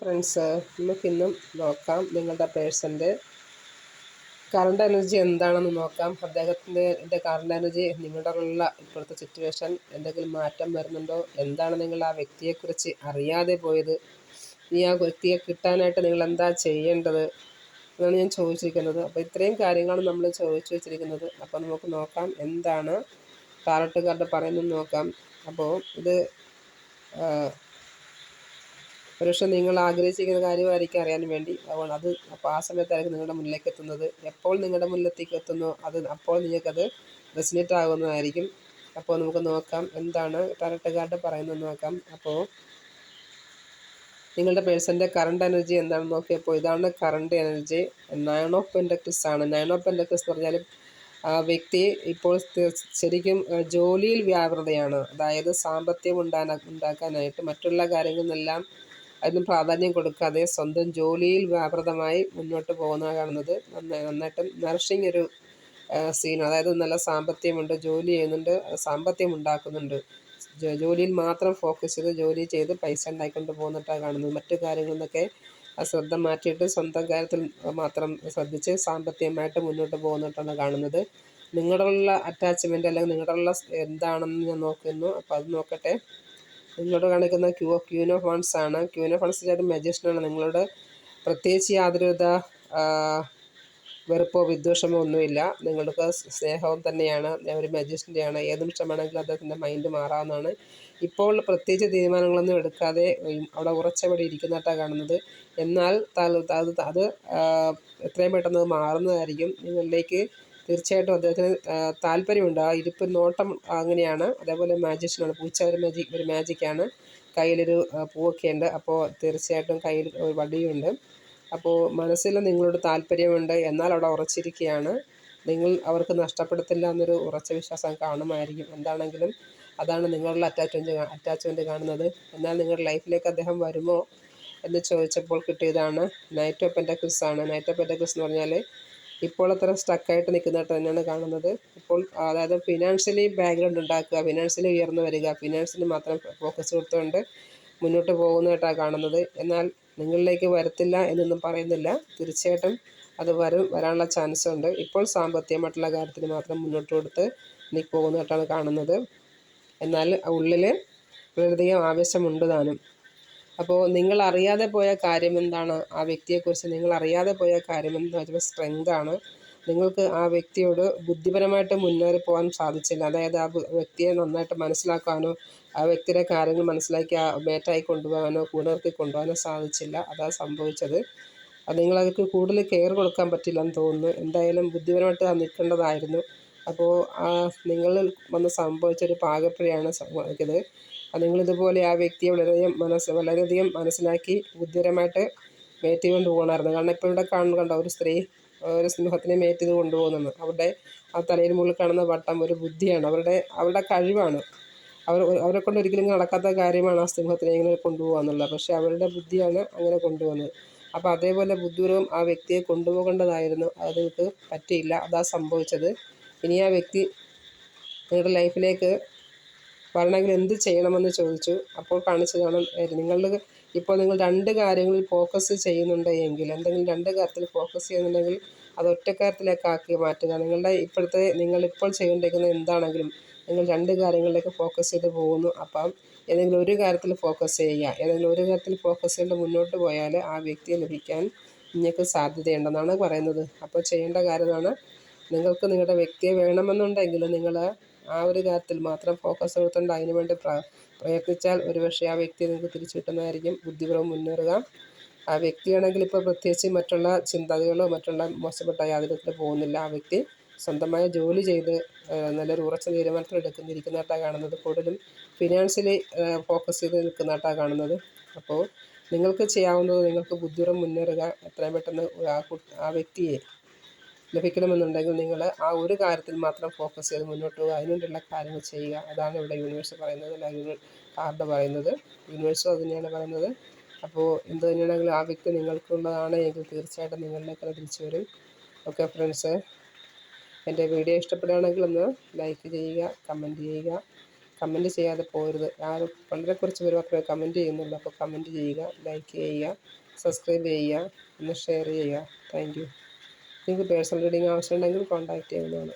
Friends നമുക്കിന്നും നോക്കാം നിങ്ങളുടെ പേഴ്സന്റെ current energy എന്താണെന്ന് നോക്കാം. അദ്ദേഹത്തിന്റെ എന്റെ കറണ്ട് എനർജി നിങ്ങളുടെയുള്ള ഇപ്പോഴത്തെ സിറ്റുവേഷൻ എന്തെങ്കിലും മാറ്റം വരുന്നുണ്ടോ? എന്താണ് നിങ്ങൾ ആ വ്യക്തിയെക്കുറിച്ച് അറിയാതെ പോയത്? ഈ ആ വ്യക്തിയെ കിട്ടാനായിട്ട് നിങ്ങൾ എന്താ ചെയ്യേണ്ടത്? എന്നാണ് ഞാൻ ചോദിച്ചിരിക്കുന്നത്. അപ്പോൾ ഇത്രയും കാര്യങ്ങളാണ് നമ്മൾ ചോദിച്ചു വെച്ചിരിക്കുന്നത്. അപ്പോൾ നമുക്ക് നോക്കാം എന്താണ് കാറട്ടുകാരുടെ പറയുന്നത് നോക്കാം. അപ്പോൾ ഇത് ഒരുപക്ഷെ നിങ്ങൾ ആഗ്രഹിച്ചിരിക്കുന്ന കാര്യമായിരിക്കും അറിയാൻ വേണ്ടി. അതുകൊണ്ട് അത് അപ്പോൾ ആ സമയത്തായിരിക്കും നിങ്ങളുടെ മുന്നിലേക്ക് എത്തുന്നത്. എപ്പോൾ നിങ്ങളുടെ മുന്നിലേക്ക് എത്തുന്നോ? അത് അപ്പോൾ നിങ്ങൾക്കത് റെസിനേറ്റ് ആകുന്നതായിരിക്കും. അപ്പോൾ നമുക്ക് നോക്കാം എന്താണ് ടാരട്ടുകാരുടെ പറയുന്നത് നോക്കാം. അപ്പോൾ നിങ്ങളുടെ പേഴ്സന്റെ കറണ്ട് എനർജി എന്താണെന്ന് നോക്കിയപ്പോൾ ഇതാണ് current energy nine of pentacles ആണ്. നയൺ ഓഫ് പെൻഡക്ടസ് എന്ന് പറഞ്ഞാൽ ആ വ്യക്തി ഇപ്പോൾ ശരിക്കും ജോലിയിൽ വ്യാപൃതയാണ്. അതായത് സാമ്പത്തികം ഉണ്ടാ ഉണ്ടാക്കാനായിട്ട് മറ്റുള്ള കാര്യങ്ങളിലെല്ലാം അതിന് പ്രാധാന്യം കൊടുക്കാതെ സ്വന്തം ജോലിയിൽ വ്യാപൃതമായി മുന്നോട്ട് പോകുന്ന കാണുന്നത് നന്നായിട്ട് നറിഷിങ് ഒരു സീൻ അതായത് നല്ല സാമ്പത്തികമുണ്ട് ജോലി ചെയ്യുന്നുണ്ട് സാമ്പത്തികം ഉണ്ടാക്കുന്നുണ്ട്. ജോലിയിൽ മാത്രം ഫോക്കസ് ചെയ്ത് ജോലി ചെയ്ത് പൈസ ഉണ്ടാക്കിക്കൊണ്ട് പോകുന്നിട്ടാണ് കാണുന്നത്. മറ്റു കാര്യങ്ങളിൽ നിന്നൊക്കെ ശ്രദ്ധ മാറ്റിയിട്ട് സ്വന്തം കാര്യത്തിൽ മാത്രം ശ്രദ്ധിച്ച് സാമ്പത്തികമായിട്ട് മുന്നോട്ട് പോകുന്നിട്ടാണ് കാണുന്നത്. നിങ്ങളുടെ ഉള്ള അറ്റാച്ച്മെന്റ് അല്ലെങ്കിൽ നിങ്ങളുടെ ഉള്ള എന്താണെന്ന് ഞാൻ നോക്കുന്നു. അപ്പോൾ അത് നോക്കട്ടെ. നിങ്ങളോട് കാണിക്കുന്ന ക്യൂ ക്യൂനോ വൺസ് ആണ്. ക്യൂനോ വൺസ് ഒരു മജീഷ്യനാണ് നിങ്ങളോട് പ്രത്യേകിച്ച് യാതൊരുവിധ വെറുപ്പോ വിദ്വേഷമോ ഒന്നുമില്ല. നിങ്ങൾക്ക് സ്നേഹവും തന്നെയാണ്. ഒരു മജീഷ്യന്റെയാണ് ഏത് നിമിഷമാണെങ്കിലും അദ്ദേഹത്തിന്റെ മൈൻഡ് മാറാവുന്നതാണ്. ഇപ്പോൾ പ്രത്യേകിച്ച് തീരുമാനങ്ങളൊന്നും എടുക്കാതെ അവിടെ ഉറച്ചപടി ഇരിക്കുന്നതായിട്ടാണ് കാണുന്നത്. എന്നാൽ അത് അത് എത്രയും പെട്ടെന്ന് മാറുന്നതായിരിക്കും. നിങ്ങളിലേക്ക് തീർച്ചയായിട്ടും അദ്ദേഹത്തിന് താല്പര്യമുണ്ട്. ആ ഇരിപ്പ് നോട്ടം അങ്ങനെയാണ്. അതേപോലെ മാജിഷ്യനാണ്. പൂച്ച ഒരു മാജിക് ഒരു മാജിക്കാണ്. കയ്യിലൊരു പൂവൊക്കെ ഉണ്ട് അപ്പോൾ തീർച്ചയായിട്ടും കയ്യിൽ ഒരു വടിയുണ്ട്. അപ്പോൾ മനസ്സിൽ നിങ്ങളോട് താല്പര്യമുണ്ട്. എന്നാൽ അവിടെ ഉറച്ചിരിക്കുകയാണ്. നിങ്ങൾ അവർക്ക് നഷ്ടപ്പെടുത്തില്ല എന്നൊരു ഉറച്ച വിശ്വാസം കാണുമായിരിക്കും. എന്താണെങ്കിലും അതാണ് നിങ്ങളുടെ അറ്റാച്ച്മെന്റ് അറ്റാച്ച്മെന്റ് കാണുന്നത്. എന്നാൽ നിങ്ങളുടെ ലൈഫിലേക്ക് അദ്ദേഹം വരുമോ എന്ന് ചോദിച്ചപ്പോൾ കിട്ടിയതാണ്. നൈറ്റ് ഓഫ് പെന്റക്കിൾസ് ആണ്. നൈറ്റ് ഓഫ് പെന്റക്കിൾസ് എന്ന് പറഞ്ഞാൽ ഇപ്പോൾ അത്ര സ്റ്റക്കായിട്ട് നിൽക്കുന്നതായിട്ട് തന്നെയാണ് കാണുന്നത്. ഇപ്പോൾ അതായത് ഫിനാൻഷ്യലി ബാക്ക്ഗ്രൗണ്ട് ഉണ്ടാക്കുക ഫിനാൻഷ്യലി ഉയർന്നു വരിക ഫിനാൻഷ്യലി മാത്രം ഫോക്കസ് കൊടുത്തുകൊണ്ട് മുന്നോട്ട് പോകുന്നതായിട്ടാണ് കാണുന്നത്. എന്നാൽ നിങ്ങളിലേക്ക് വരത്തില്ല എന്നൊന്നും പറയുന്നില്ല. തീർച്ചയായിട്ടും അത് വരും വരാനുള്ള ചാൻസ് ഉണ്ട്. ഇപ്പോൾ സാമ്പത്തികമായിട്ടുള്ള കാര്യത്തിന് മാത്രം മുന്നോട്ട് കൊടുത്ത് നീ പോകുന്നതായിട്ടാണ് കാണുന്നത്. എന്നാൽ ഉള്ളിൽ വളരെയധികം ആവേശമുണ്ട് താനും. അപ്പോൾ നിങ്ങൾ അറിയാതെ പോയ കാര്യം എന്താണ് ആ വ്യക്തിയെക്കുറിച്ച് നിങ്ങൾ അറിയാതെ പോയ കാര്യം എന്താ വെച്ചാൽ സ്ട്രെങ്ത് ആണ്. നിങ്ങൾക്ക് ആ വ്യക്തിയോട് ബുദ്ധിപരമായിട്ട് മുന്നേറി പോകാൻ സാധിച്ചില്ല. അതായത് ആ വ്യക്തിയെ നന്നായിട്ട് മനസ്സിലാക്കാനോ ആ വ്യക്തിയുടെ കാര്യങ്ങൾ മനസ്സിലാക്കി ആ മേറ്റായി കൊണ്ടുപോകാനോ കൂടർത്തി കൊണ്ടുപോകാനോ സാധിച്ചില്ല. അതാ സംഭവിച്ചത്. അത് നിങ്ങളവർക്ക് കൂടുതൽ കെയർ കൊടുക്കാൻ പറ്റില്ലെന്ന് തോന്നുന്നു. എന്തായാലും ബുദ്ധിപരമായിട്ട് നിൽക്കേണ്ടതായിരുന്നു. അപ്പോൾ ആ നിങ്ങളിൽ വന്ന് സംഭവിച്ചൊരു പാകപ്പിഴയാണ് സംഭവിക്കുന്നത്. അത് നിങ്ങളിതുപോലെ ആ വ്യക്തിയെ വളരെയധികം മനസ്സ് വളരെയധികം മനസ്സിലാക്കി ബുദ്ധിപരമായിട്ട് മേറ്റ് ചെയ്തുകൊണ്ട് പോകണമായിരുന്നു. കാരണം ഇപ്പോൾ ഇവിടെ കാണുന്ന കണ്ട ഒരു സ്ത്രീ ഒരു സിംഹത്തിനെ മേറ്റ് ചെയ്ത് കൊണ്ടുപോകുന്നത് അവരുടെ ആ തലയിൽ മുകളിൽ കാണുന്ന വട്ടം ഒരു ബുദ്ധിയാണ്. അവരുടെ അവരുടെ കഴിവാണ്. അവർ അവരെ കൊണ്ട് ഒരിക്കലും നടക്കാത്ത കാര്യമാണ് ആ സിംഹത്തിനെ ഇങ്ങനെ കൊണ്ടുപോകുക എന്നുള്ളത്. പക്ഷേ അവരുടെ ബുദ്ധിയാണ് അങ്ങനെ കൊണ്ടുപോകുന്നത്. അപ്പോൾ അതേപോലെ ബുദ്ധിപൂർവം ആ വ്യക്തിയെ കൊണ്ടുപോകേണ്ടതായിരുന്നു. അത് നിങ്ങൾക്ക് പറ്റിയില്ല. അതാ സംഭവിച്ചത്. ഇനി ആ വ്യക്തി നിങ്ങളുടെ ലൈഫിലേക്ക് വരണമെങ്കിൽ എന്ത് ചെയ്യണമെന്ന് ചോദിച്ചു. അപ്പോൾ കാണിച്ചതാണ് നിങ്ങളുടെ ഇപ്പോൾ നിങ്ങൾ രണ്ട് കാര്യങ്ങളിൽ ഫോക്കസ് ചെയ്യുന്നുണ്ട് എങ്കിൽ എന്തെങ്കിലും രണ്ട് കാര്യത്തിൽ ഫോക്കസ് ചെയ്യുന്നുണ്ടെങ്കിൽ അത് ഒറ്റ കാര്യത്തിലേക്കാക്കി മാറ്റുക. നിങ്ങളുടെ ഇപ്പോഴത്തെ നിങ്ങളിപ്പോൾ ചെയ്യേണ്ടിരിക്കുന്ന എന്താണെങ്കിലും നിങ്ങൾ രണ്ട് കാര്യങ്ങളിലേക്ക് ഫോക്കസ് ചെയ്ത് പോകുന്നു. അപ്പം ഏതെങ്കിലും ഒരു കാര്യത്തിൽ ഫോക്കസ് ചെയ്യുക. ഏതെങ്കിലും ഒരു കാര്യത്തിൽ ഫോക്കസ് ചെയ്ത് മുന്നോട്ട് പോയാൽ ആ വ്യക്തിയെ ലഭിക്കാൻ നിങ്ങൾക്ക് സാധ്യതയുണ്ടെന്നാണ് പറയുന്നത്. അപ്പോൾ ചെയ്യേണ്ട കാര്യമാണ് നിങ്ങൾക്ക് നിങ്ങളുടെ വ്യക്തിയെ വേണമെന്നുണ്ടെങ്കിൽ നിങ്ങൾ ആ ഒരു കാര്യത്തിൽ മാത്രം ഫോക്കസ് കൊടുത്തുകൊണ്ട് അതിന് വേണ്ടി പ്രയത്നിച്ചാൽ ഒരുപക്ഷെ ആ വ്യക്തിയെ നിങ്ങൾക്ക് തിരിച്ചു കിട്ടുന്നതായിരിക്കും. ബുദ്ധിപൂർവം മുന്നേറുക. ആ വ്യക്തിയാണെങ്കിൽ ഇപ്പോൾ പ്രത്യേകിച്ച് മറ്റുള്ള ചിന്തകളോ മറ്റുള്ള മോശപ്പെട്ട യാതൊരു പോകുന്നില്ല. ആ വ്യക്തി സ്വന്തമായ ജോലി ചെയ്ത് നല്ലൊരു ഉറച്ച തീരുമാനത്തിൽ എടുക്കുന്നിരിക്കുന്നതായിട്ടാണ് കാണുന്നത്. കൂടുതലും ഫിനാൻഷ്യലി ഫോക്കസ് ചെയ്ത് നിൽക്കുന്നതായിട്ടാണ് കാണുന്നത്. അപ്പോൾ നിങ്ങൾക്ക് ചെയ്യാവുന്നത് നിങ്ങൾക്ക് ബുദ്ധിപൂർവം മുന്നേറുക. എത്രയും പെട്ടെന്ന് ആ വ്യക്തിയെ ലഭിക്കണമെന്നുണ്ടെങ്കിൽ നിങ്ങൾ ആ ഒരു കാര്യത്തിൽ മാത്രം ഫോക്കസ് ചെയ്ത് മുന്നോട്ട് പോകുക അതിനുവേണ്ടിയുള്ള കാര്യങ്ങൾ ചെയ്യുക. അതാണ് ഇവിടെ യൂണിവേഴ്സ് പറയുന്നത് അല്ല? യൂണിവേഴ്സ് കാർഡ് പറയുന്നത്. യൂണിവേഴ്സും അത് തന്നെയാണ് പറയുന്നത്. അപ്പോൾ എന്ത് തന്നെയാണെങ്കിലും ആ വ്യക്തി നിങ്ങൾക്കുള്ളതാണ് എങ്കിൽ തീർച്ചയായിട്ടും നിങ്ങളിലേക്ക് അത് തിരിച്ചു വരും. ഓക്കെ ഫ്രണ്ട്സ് എന്റെ വീഡിയോ ഇഷ്ടപ്പെടുകയാണെങ്കിൽ ഒന്ന് ലൈക്ക് ചെയ്യുക കമന്റ് ചെയ്യുക. കമന്റ് ചെയ്യാതെ പോരുത്. ആരും വളരെ കുറച്ച് പേര് മാത്രമേ കമന്റ് ചെയ്യുന്നുള്ളൂ അപ്പോൾ കമന്റ് ചെയ്യുക ലൈക്ക് ചെയ്യുക സബ്സ്ക്രൈബ് ചെയ്യുക ഒന്ന് ഷെയർ ചെയ്യുക. താങ്ക് നിങ്ങൾക്ക് പേഴ്സണൽ റീഡിംഗ് ആവശ്യമുണ്ടെങ്കിൽ കോൺടാക്റ്റ് ചെയ്യാവുന്നതാണ്.